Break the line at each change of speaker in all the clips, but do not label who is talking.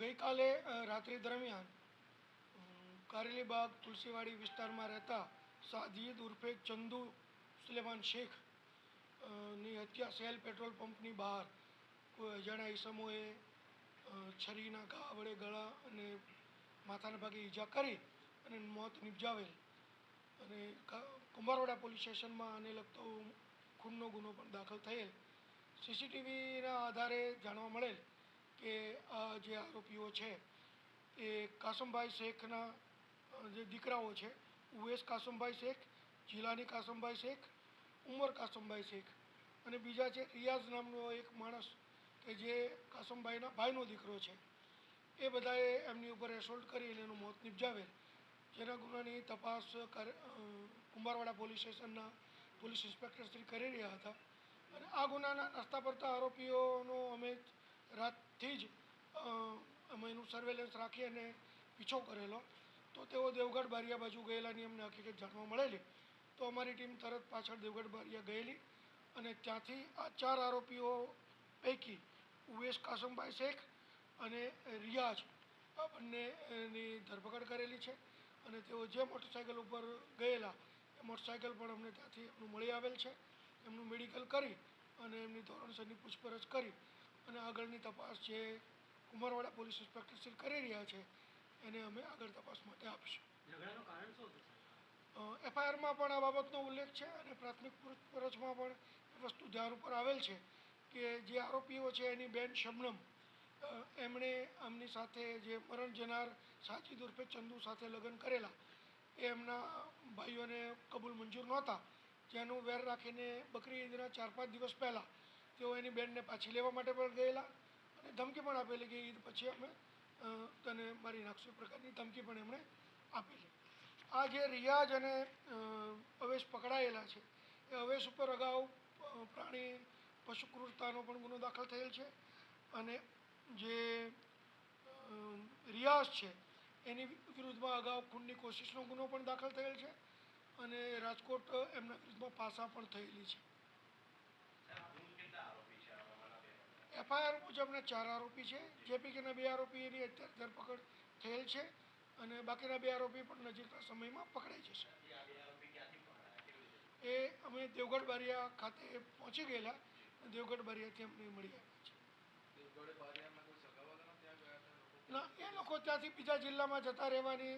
ગઈકાલે રાત્રિ દરમિયાન કારેલીબાગ, તુલસીવાડી વિસ્તારમાં રહેતા સાદીદ ઉર્ફે ચંદુ સુલેમાન શેખની હત્યા સેલ પેટ્રોલ પંપની બહાર. કોઈ અજાણ્યા ઈસમોએ છરીના ઘા વડે ગળા અને માથાના ભાગે ઈજા કરી અને મોત નિપજાવેલ. અને કુંભારવાડા પોલીસ સ્ટેશનમાં આને લગતો ખૂનનો ગુનો પણ દાખલ થયેલ. સીસીટીવીના આધારે જાણવા મળેલ કે આ જે આરોપીઓ છે, એ કાસમભાઈ શેખના જે દીકરાઓ છે, ઉવેશ કાસમભાઈ શેખ જિલ્લાની કાસમભાઈ શેખ, ઉમર કાસમભાઈ શેખ અને બીજા છે રિયાઝ નામનો એક માણસ કે જે કાસમભાઈના ભાઈનો દીકરો છે. એ બધાએ એમની ઉપર એસોલ્ટ કરી અને એનું મોત નિપજાવેલ. જેના ગુનાની તપાસ કુંભારવાડા પોલીસ સ્ટેશનના પોલીસ ઇન્સ્પેક્ટર શ્રી કરી રહ્યા હતા. અને આ ગુનાના રસ્તા પડતા આરોપીઓનો અમે રાતથી જ અમે એનું સર્વેલન્સ રાખી અને પીછો કરેલો. તો તેઓ દેવગઢ બારિયા બાજુ ગયેલાની અમને હકીકત જાણવા મળેલી. તો અમારી ટીમ તરત પાછળ દેવગઢ બારિયા ગયેલી અને ત્યાંથી આ ચાર આરોપીઓ પૈકી ઉવેશ કાસમભાઈ શેખ અને રિયાઝ, આ બંનેની ધરપકડ કરેલી છે અને તેઓ જે મોટરસાઇકલ ઉપર ગયેલા, એ મોટરસાઇકલ પણ અમને ત્યાંથી એમનું મળી આવેલ છે. એમનું મેડિકલ કરી અને એમની ધોરણસરની પૂછપરછ કરી અને આગળની તપાસ જે કુમારવાડા પોલીસ ઇન્સ્પેક્ટર શ્રી કરી રહ્યા છે એને અમે આગળ તપાસ માટે આપીશું. એફઆઈઆરમાં પણ આ બાબતનો ઉલ્લેખ છે અને પ્રાથમિક પૂછપરછમાં પણ વસ્તુ ધ્યાન ઉપર આવેલ છે કે જે આરોપીઓ છે એની બેન શબનમ એમણે આમની સાથે જે મરણ જનાર સાચી ઉર્ફે ચંદુ સાથે લગ્ન કરેલા એ એમના ભાઈઓને કબૂલ મંજૂર નહોતા. જેનું વેર રાખીને બકરી ઈદના ચાર પાંચ દિવસ પહેલાં તેઓ એની બેનને પાછી લેવા માટે પણ ગયેલા. અને ધમકી પણ આપેલી કે ઈદ પછી અમે તને મારી નાખશું પ્રકારની ધમકી પણ એમણે આપેલી. આ જે રિયાઝ અને અવેશ પકડાયેલા છે, એ અવેશ ઉપર અગાઉ પ્રાણી પશુ ક્રૂરતાનો પણ ગુનો દાખલ થયેલ છે. અને જે રિયાઝ છે, એની વિરુદ્ધમાં અગાઉ ખૂનની કોશિશનો ગુનો પણ દાખલ થયેલ છે. અને રાજકોટ એમના વિરુદ્ધમાં પાસા પણ થયેલી છે. એફઆઈઆર મુજબના ચાર આરોપી છે. જે પૈકીના બે આરોપીની અત્યારે ધરપકડ થયેલ છે અને બાકીના બે આરોપી પણ નજીકના સમયમાં પકડાઈ જશે. એ અમે દેવગઢ બારિયા ખાતે પહોંચી ગયેલા. દેવગઢ બારિયાથી અમને મળી આવ્યા છે. ના, એ લોકો ત્યાંથી બીજા જિલ્લામાં જતા રહેવાની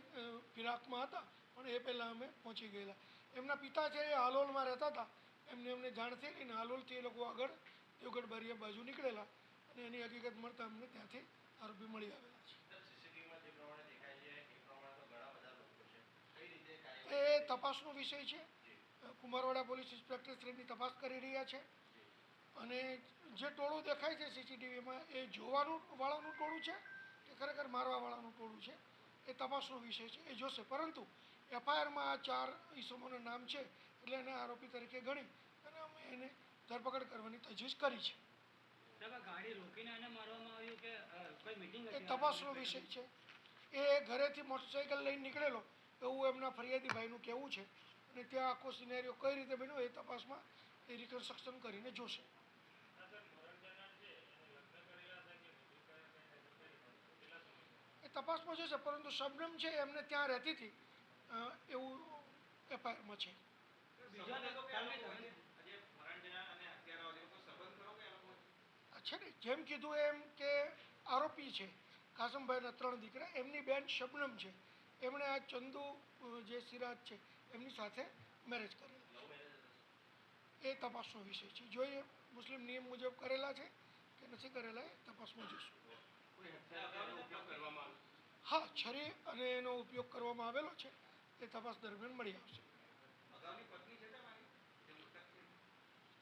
ફિરાકમાં હતા, પણ એ પહેલાં અમે પહોંચી ગયેલા. એમના પિતા છે એ હાલોલમાં રહેતા હતા. એમને અમને જાણ થયેલી ને હાલોલથી એ લોકો આગળ દેવગઢ બારિયા બાજુ નીકળેલા અને એની હકીકત મળતા અમને ત્યાંથી આરોપી મળી આવેલા છે. એ તપાસનો વિષય છે. કુમારવાડા પોલીસ ઇન્સ્પેક્ટર શ્રીની તપાસ કરી રહ્યા છે. અને જે ટોળું દેખાય છે સીસીટીવીમાં એ જોવાનું વાળાનું ટોળું છે કે ખરેખર મારવાવાળાનું ટોળું છે? એ તપાસનો વિષય છે. એ જોશે. પરંતુ એફઆઈઆરમાં આ ચાર ઈસમોના નામ છે એટલે એને આરોપી તરીકે ગણી. અને અમે એને ધરપકડ કરવાની તજવીજ કરી છે. એ તપાસનો વિષય છે. એ ઘરેથી મોટરસાઇકલ લઈને નીકળેલો. એવું એમના ફરિયાદી ભાઈનું કહેવું છે. અને ત્યાં આખો સિનેરિયો કઈ રીતે બન્યો એ તપાસમાં એ રિકન્સ્ટ્રક્શન કરીને જોશે. એ તપાસમાં જોશે પરંતુ શબનમ છે એમને ત્યાં રહેતી હતી એવું એફઆઈઆરમાં છે
બીજા લોકો કાલની તમે
આ છે ને જેમ કીધું એમ કે આરોપી છે કાસમભાઈના ત્રણ દીકરા એમની બેન શબનમ છે. એમણે આ ચંદુ જે સિરાજ છે એમની સાથે મેરેજ કરેલા એ તપાસનો વિષય છે. જોઈએ મુસ્લિમ નિયમ મુજબ કરેલા છે કે નથી કરેલા એ તપાસમાં જોઈશું હા છરી અને એનો ઉપયોગ કરવામાં આવેલો છે. એ તપાસ દરમિયાન મળી આવશે.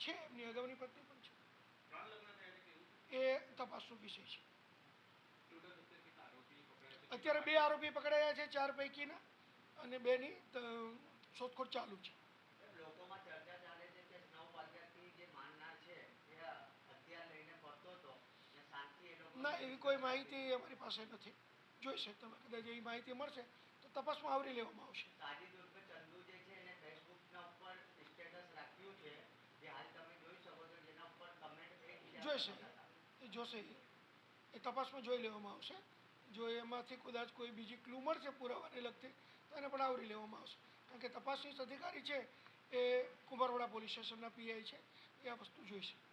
છે એમની અગાઉની પત્ની તપાસનો વિષય છે. અત્યારે બે આરોપી પકડાયા છે ચાર પૈકીના અને બેની શોધખોળ ચાલુ છે.
લોકોમાં ચર્ચા ચાલે છે કે નવ વાગ્યાથી જે માનનાર છે એ હથિયાર લઈને ફરતો હતો ને
એવી કોઈ માહિતી અમારી પાસે નથી. જોઈશે તમે કદાચ એવી માહિતી મળશે તો તપાસમાં આવરી લેવામાં આવશે.
સાજિદ ઉર્ફે ચંદુ જે છે એને ફેસબુકના ઉપર સ્ટેટસ રાખ્યું છે જે હાલ તમે જોઈ શકો છો જેના ઉપર કમેન્ટ
જોઈશે. એ જોશે. એ. તપાસમાં જોઈ લેવામાં આવશે. જો એમાંથી કદાચ કોઈ બીજી ક્લુ મળશે પુરાવાને લગતી, તો એને પણ આવરી લેવામાં આવશે. કારણ કે તપાસનીશ અધિકારી છે, એ કુંભારવાડા પોલીસ સ્ટેશનના પીઆઈ છે. એ આ વસ્તુ જોઈશે.